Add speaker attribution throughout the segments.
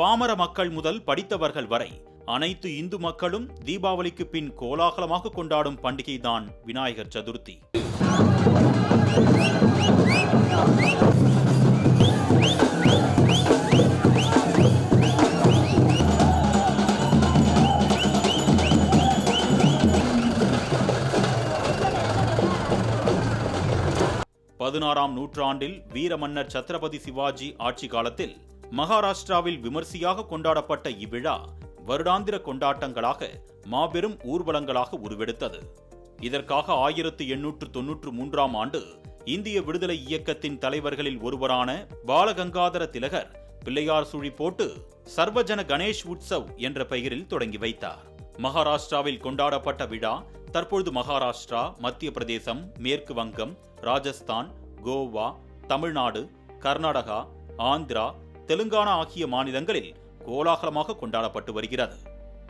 Speaker 1: பாமர மக்கள் முதல் படித்தவர்கள் வரை அனைத்து இந்து மக்களும் தீபாவளிக்கு பின் கோலாகலமாக கொண்டாடும் பண்டிகைதான் விநாயகர் சதுர்த்தி. பதினாறாம் நூற்றாண்டில் வீரமன்னர் சத்ரபதி சிவாஜி ஆட்சி காலத்தில் மகாராஷ்டிராவில் விமர்சையாக கொண்டாடப்பட்ட இவ்விழா வருடாந்திர கொண்டாட்டங்களாக மாபெரும் ஊர்வலங்களாக உருவெடுத்தது. இதற்காக ஆயிரத்து எண்ணூற்று தொன்னூற்று மூன்றாம் ஆண்டு இந்திய விடுதலை இயக்கத்தின் தலைவர்களில் ஒருவரான பாலகங்காதர திலகர் பிள்ளையார் சுழி போட்டு சர்வஜன கணேஷ் உற்சவ் என்ற பெயரில் தொடங்கி வைத்தார். மகாராஷ்டிராவில் கொண்டாடப்பட்ட விழா தற்பொழுது மகாராஷ்டிரா மத்திய பிரதேசம் மேற்கு வங்கம் ராஜஸ்தான் கோவா தமிழ்நாடு கர்நாடகா ஆந்திரா தெலுங்கானா ஆகிய மாநிலங்களில் கோலாகலமாக கொண்டாடப்பட்டு வருகிறது.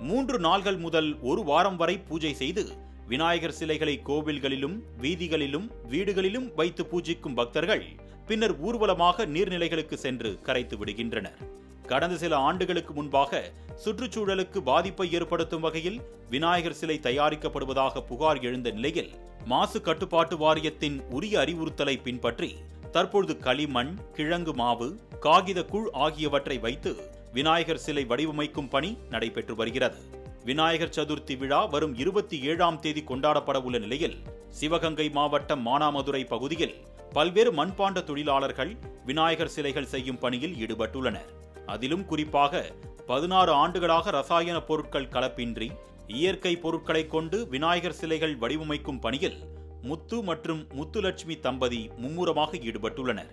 Speaker 1: மூன்று நாள்கள் முதல் ஒரு வாரம் வரை பூஜை செய்து விநாயகர் சிலைகளை கோவில்களிலும் வீதிகளிலும் வீடுகளிலும் வைத்து பூஜிக்கும் பக்தர்கள் பின்னர் ஊர்வலமாக நீர்நிலைகளுக்கு சென்று கரைத்து விடுகின்றனர். கடந்த சில ஆண்டுகளுக்கு முன்பாக சுற்றுச்சூழலுக்கு பாதிப்பை ஏற்படுத்தும் வகையில் விநாயகர் சிலை தயாரிக்கப்படுவதாக புகார் எழுந்த நிலையில் மாசு கட்டுப்பாட்டு வாரியத்தின் உரிய அறிவுறுத்தலை பின்பற்றி தற்பொழுது களிமண் கிழங்கு மாவு காகித குழ் ஆகியவற்றை வைத்து விநாயகர் சிலை வடிவமைக்கும் பணி நடைபெற்று வருகிறது. விநாயகர் சதுர்த்தி விழா வரும் இருபத்தி ஏழாம் தேதி கொண்டாடப்பட உள்ள நிலையில் சிவகங்கை மாவட்டம் மானாமதுரை பகுதியில் பல்வேறு மண்பாண்ட தொழிலாளர்கள் விநாயகர் சிலைகள் செய்யும் பணியில் ஈடுபட்டுள்ளனர். அதிலும் குறிப்பாக பதினாறு ஆண்டுகளாக ரசாயன பொருட்கள் கலப்பின்றி இயற்கை பொருட்களை கொண்டு விநாயகர் சிலைகள் வடிவமைக்கும் பணியில் முத்து மற்றும் முத்துலட்சுமி தம்பதி மும்முரமாக ஈடுபட்டுள்ளனர்.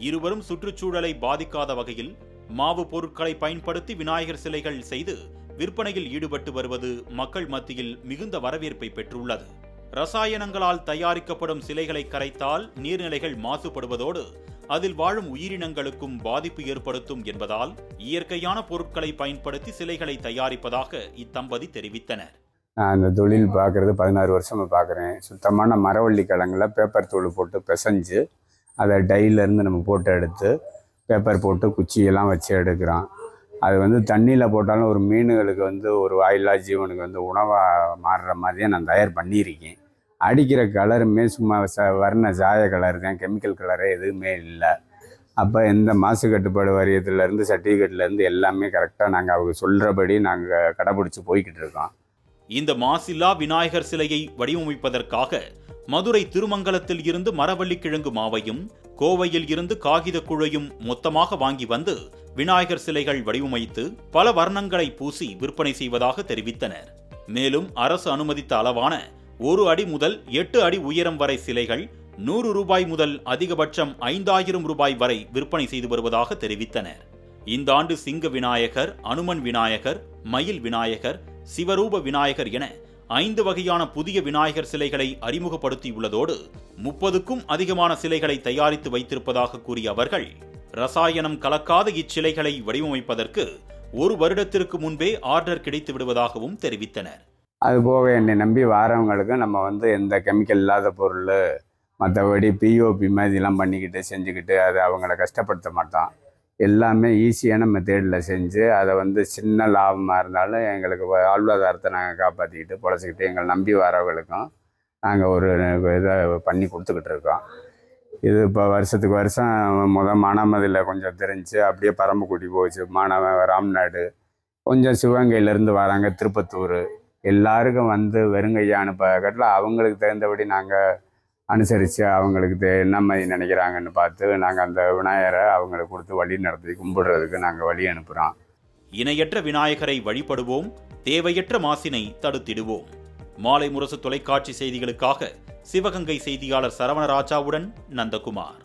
Speaker 1: இருவரும் சுற்றுச்சூழலை பாதிக்காத வகையில் மாவு பொருட்களை பயன்படுத்தி விநாயகர் சிலைகள் செய்து விற்பனையில் ஈடுபட்டு வருவது மக்கள் மத்தியில் மிகுந்த வரவேற்பை பெற்றுள்ளது. ரசாயனங்களால் தயாரிக்கப்படும் சிலைகளை கரைத்தால் நீர்நிலைகள் மாசுபடுவதோடு அதில் வாழும் உயிரினங்களுக்கும் பாதிப்பு ஏற்படுத்தும் என்பதால் இயற்கையான பொருட்களை பயன்படுத்தி சிலைகளை தயாரிப்பதாக இத்தம்பதி தெரிவித்தனர்.
Speaker 2: நான் இந்த தொழில் பார்க்குறது பதினாறு வருஷமாக பார்க்குறேன். சுத்தமான மரவள்ளி கிழங்குல பேப்பர் தூள் போட்டு பிசைஞ்சு அதை டையிலேருந்து நம்ம போட்டு எடுத்து பேப்பர் போட்டு குச்சியெல்லாம் வச்சு எடுக்கிறோம் அது வந்து தண்ணியில் போட்டாலும் ஒரு மீனுகளுக்கு வந்து ஒரு வாயில்லா ஜீவனுக்கு வந்து உணவாக மாறுற மாதிரியே நான் தயார் பண்ணியிருக்கேன். அடிக்கிற கலருமே சும்மா ச வர்ண சாய கலர் தான் கெமிக்கல் கலரே எதுவுமே இல்லை. அப்போ எந்த மாசு கட்டுப்பாடு வாரியத்துலேருந்து சர்டிஃபிகேட்லேருந்து எல்லாமே கரெக்டாக நாங்கள் அவங்க சொல்கிறபடி நாங்கள் கடைபிடிச்சி போய்கிட்டு இருக்கோம்.
Speaker 1: இந்த மாசில்லா விநாயகர் சிலையை வடிவமைப்பதற்காக மதுரை திருமங்கலத்தில் இருந்து மரவள்ளி கிழங்கு மாவையும் கோவையில் இருந்து காகித குழையும் மொத்தமாக வாங்கி வந்து விநாயகர் சிலைகள் வடிவமைத்து பல வர்ணங்களை பூசி விற்பனை செய்வதாக தெரிவித்தனர். மேலும் அரசு அனுமதித்த அளவான ஒரு அடி முதல் எட்டு அடி உயரம் வரை சிலைகள் நூறு ரூபாய் முதல் அதிகபட்சம் ஐந்தாயிரம் ரூபாய் வரை விற்பனை செய்து வருவதாக தெரிவித்தனர். இந்த ஆண்டு சிங்க விநாயகர் அனுமன் விநாயகர் மயில் விநாயகர் சிவரூப விநாயகர் என ஐந்து வகையான புதிய விநாயகர் சிலைகளை அறிமுகப்படுத்தியுள்ளதோடு முப்பதுக்கும் அதிகமான சிலைகளை தயாரித்து வைத்திருப்பதாக கூறிய அவர்கள் ரசாயனம் கலக்காத இச்சிலைகளை வடிவமைப்பதற்கு ஒரு வருடத்திற்கு முன்பே ஆர்டர் கிடைத்து விடுவதாகவும் தெரிவித்தனர்.
Speaker 2: அதுபோக என்னை நம்பி வாரவங்களுக்கு நம்ம வந்து எந்த கெமிக்கல் இல்லாத பொருள் மற்றபடி பிஓபி மாதிரிலாம் பண்ணிக்கிட்டு செஞ்சுக்கிட்டு அதை அவங்கள கஷ்டப்படுத்த மாட்டோம். எல்லாமே ஈஸியான மெத்தேடில் செஞ்சு அதை வந்து சின்ன லாபமாக இருந்தாலும் எங்களுக்கு வாழ்வாதாரத்தை நாங்கள் காப்பாற்றிக்கிட்டு பொழைச்சிக்கிட்டு எங்களை நம்பி வரவங்களுக்கும் நாங்கள் ஒரு இதை பண்ணி கொடுத்துக்கிட்டு இருக்கோம். இது இப்போ வருஷத்துக்கு வருஷம் முத மானாமதியில் கொஞ்சம் தெரிஞ்சு அப்படியே பரம்பக்குடி போச்சு. மானாம ராம்நாடு கொஞ்சம் சிவகங்கையிலேருந்து வராங்க திருப்பத்தூர். எல்லாருக்கும் வந்து வெறுங்கையா அனுப்ப கட்டில் அவங்களுக்கு தகுந்தபடி நாங்கள் அனுசரித்து அவங்களுக்கு தே என்ன மாதிரி நினைக்கிறாங்கன்னு பார்த்து நாங்கள் அந்த விநாயகரை அவங்களுக்கு கொடுத்து வழி நடத்தி கும்பிடுறதுக்கு நாங்கள் வழி அனுப்புகிறோம்
Speaker 1: இணையற்ற விநாயகரை வழிபடுவோம் தேவையற்ற மாசினை தடுத்திடுவோம். மாலை முரசு தொலைக்காட்சி செய்திகளுக்காக சிவகங்கை செய்தியாளர் சரவணராஜாவுடன் நந்தகுமார்.